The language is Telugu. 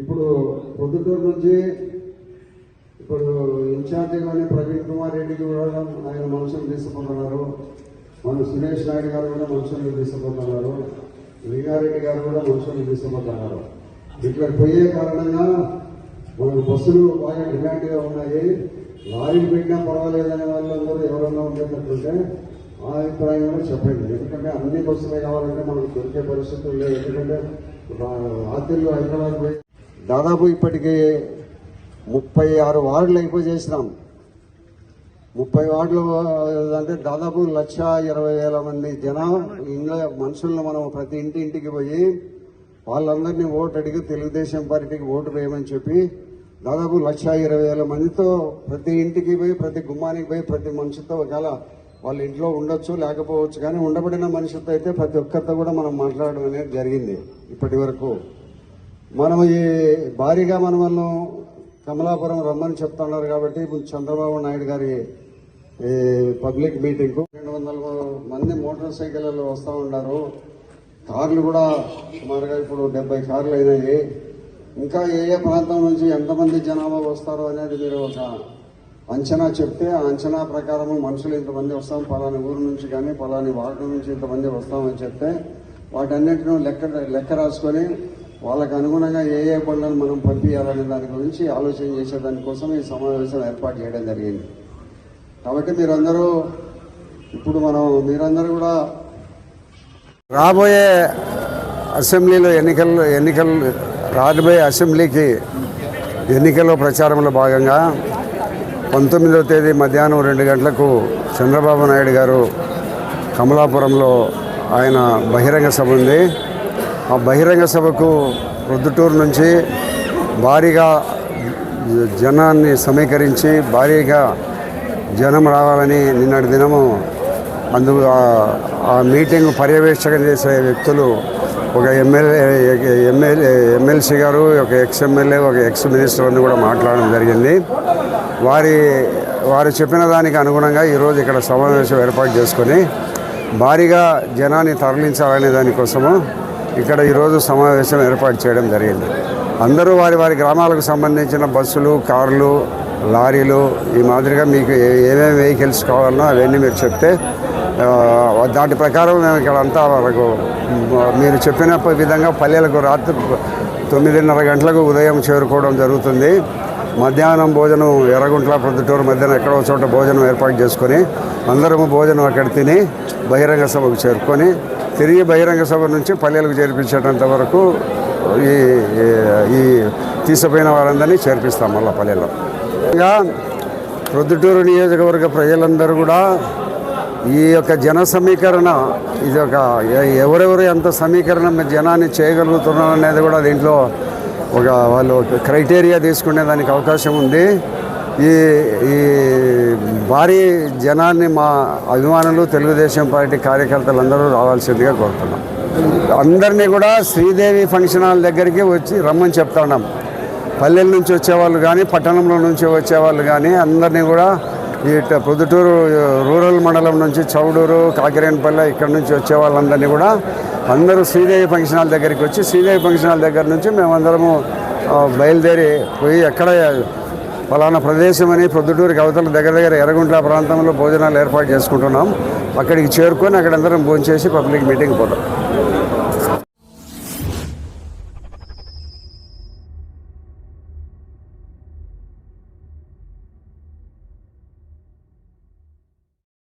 ఇప్పుడు పొద్దుటూరు నుంచి ఇప్పుడు ఇన్ఛార్జి కానీ ప్రవీణ్ కుమార్ రెడ్డికి కూడా ఆయన మనుషులు తీసుకుంటున్నారు. మన సురేష్ నాయుడు గారు కూడా మనుషులు తీసుకుంటున్నారు. లింగారెడ్డి గారు కూడా మనుషులు తీసుకుంటున్నారు. ఇక్కడ పోయే కారణంగా మనకు బస్సులు బాగా డిమాండ్గా ఉన్నాయి. లారీలు పెట్టినా పర్వాలేదనే వాళ్ళందరూ ఎవరన్నా ఉండేటట్లుంటే ఆ అభిప్రాయం కూడా చెప్పండి. ఎందుకంటే అన్ని బస్సులే కావాలంటే మనకు దొరికే పరిస్థితులు లేవు. ఎందుకంటే రాత్రిలో హైదరాబాద్ పోయి దాదాపు ఇప్పటికి ముప్పై ఆరు వార్డులు అయిపోయి చేసినాం. ముప్పై వార్డులు అంటే దాదాపు లక్ష ఇరవై వేల మంది జనం ఇంట్లో మనుషులను మనం ప్రతి ఇంటి ఇంటికి పోయి వాళ్ళందరినీ ఓటు అడిగి తెలుగుదేశం పార్టీకి ఓటు వేయమని చెప్పి దాదాపు లక్ష ఇరవై వేల మందితో ప్రతి ఇంటికి పోయి ప్రతి గుమ్మానికి పోయి ప్రతి మనిషితో ఒకవేళ వాళ్ళ ఇంట్లో ఉండొచ్చు లేకపోవచ్చు కానీ ఉండబడిన మనిషితో అయితే ప్రతి ఒక్కరితో కూడా మనం మాట్లాడడం అనేది జరిగింది ఇప్పటి వరకు. మనం ఈ భారీగా మనం కమలాపురం రమ్మని చెప్తున్నారు కాబట్టి ఇప్పుడు చంద్రబాబు నాయుడు గారి పబ్లిక్ మీటింగ్ రెండు వందల మంది మోటార్ సైకిళ్ళలో వస్తూ ఉన్నారు. కార్లు కూడా సుమారుగా ఇప్పుడు డెబ్బై కార్లు అయినాయి. ఇంకా ఏ ఏ ప్రాంతం నుంచి ఎంతమంది జనాభా వస్తారో అనేది మీరు ఒక అంచనా చెప్తే ఆ అంచనా ప్రకారం మనుషులు ఇంతమంది వస్తాం పలాని ఊరు నుంచి కానీ పలాని వార్డు నుంచి ఇంతమంది వస్తామని చెప్తే వాటన్నిటిని లెక్క లెక్క రాసుకొని వాళ్ళకు అనుగుణంగా ఏ ఏ పనులను మనం పంపించాలనే దాని గురించి ఆలోచన చేసే దానికోసం ఈ సమావేశం ఏర్పాటు చేయడం జరిగింది. కాబట్టి మీరందరూ ఇప్పుడు మనం మీరందరూ కూడా రాబోయే అసెంబ్లీలో ఎన్నికల్లో ఎన్నికలు రాబోయే అసెంబ్లీకి ఎన్నికల్లో ప్రచారంలో భాగంగా పంతొమ్మిదవ తేదీ మధ్యాహ్నం రెండు గంటలకు చంద్రబాబు నాయుడు గారు కమలాపురంలో ఆయన బహిరంగ సభ ఉంది. ఆ బహిరంగ సభకు ప్రొద్దుటూరు నుంచి భారీగా జనాన్ని సమీకరించి భారీగా జనం రావాలని నిన్నటి దినము అందు ఆ- మీటింగ్ పర్యవేక్షణ చేసే వ్యక్తులు ఒక ఎమ్మెల్యే ఎమ్మెల్యే ఎమ్మెల్సీ గారు ఒక ఎక్స్ ఎమ్మెల్యే ఒక ఎక్స్ మినిస్టర్ అని కూడా మాట్లాడడం జరిగింది. వారి వారు చెప్పిన దానికి అనుగుణంగా ఈరోజు ఇక్కడ సమావేశం ఏర్పాటు చేసుకొని భారీగా జనాన్ని తరలించాలనే దానికోసము ఇక్కడ ఈరోజు సమావేశం ఏర్పాటు చేయడం జరిగింది. అందరూ వారి వారి గ్రామాలకు సంబంధించిన బస్సులు కార్లు లారీలు ఈ మాదిరిగా మీకు ఏ- ఏమేమి వెహికల్స్ కావాలన్నా అవన్నీ మీరు చెప్తే దాటి ప్రకారం మేము ఇక్కడ అంతా వరకు మీరు చెప్పిన విధంగా పల్లెలకు రాత్రి తొమ్మిదిన్నర గంటలకు ఉదయం చేరుకోవడం జరుగుతుంది. మధ్యాహ్నం భోజనం ఎర్రగుంట్ల ప్రొద్దుటూరు మధ్యాహ్నం ఎక్కడో చోట భోజనం ఏర్పాటు చేసుకొని అందరము భోజనం అక్కడ తిని బహిరంగ సభకు చేరుకొని తిరిగి బహిరంగ సభ నుంచి పల్లెలకు చేర్పించేటంత వరకు ఈ ఈ- తీసుకుపోయిన తీసిపోయిన వారందరినీ చేర్పిస్తాం మళ్ళీ పల్లెల్లో. ఇంకా ప్రొద్దుటూరు నియోజకవర్గ ప్రజలందరూ కూడా ఈ యొక్క జన సమీకరణ ఇది ఒక ఎవరెవరు ఎంత సమీకరణ జనాన్ని చేయగలుగుతున్నారు అనేది కూడా దీంట్లో ఒక వాళ్ళు క్రైటీరియా తీసుకునే దానికి అవకాశం ఉంది. ఈ ఈ భారీ జనాన్ని మా అభిమానులు తెలుగుదేశం పార్టీ కార్యకర్తలు అందరూ రావాల్సిందిగా కోరుతున్నాం. అందరినీ కూడా శ్రీదేవి ఫంక్షన్ హాల్ దగ్గరికి వచ్చి రమ్మని చెప్తా ఉన్నాం. పల్లెల నుంచి వచ్చేవాళ్ళు కానీ పట్టణంలో నుంచి వచ్చేవాళ్ళు కానీ అందరినీ కూడా ఈ పొద్దుటూరు రూరల్ మండలం నుంచి చౌడూరు కాకిరేనపల్లె ఇక్కడ నుంచి వచ్చే వాళ్ళందరినీ కూడా అందరూ శ్రీదేవి ఫంక్షన్ హాల్ దగ్గరికి వచ్చి శ్రీదేవి ఫంక్షన్ హాల్ దగ్గర నుంచి మేమందరము బయలుదేరి పోయి ఎక్కడ పలానా ప్రదేశం అని ప్రొద్దుటూరుకి అవతల దగ్గర దగ్గర ఎర్రగుంట్ల ప్రాంతంలో భోజనాలు ఏర్పాటు చేసుకుంటున్నాం. అక్కడికి చేరుకొని అక్కడ అందరం భోంచేసి పబ్లిక్ మీటింగ్ పోతాం.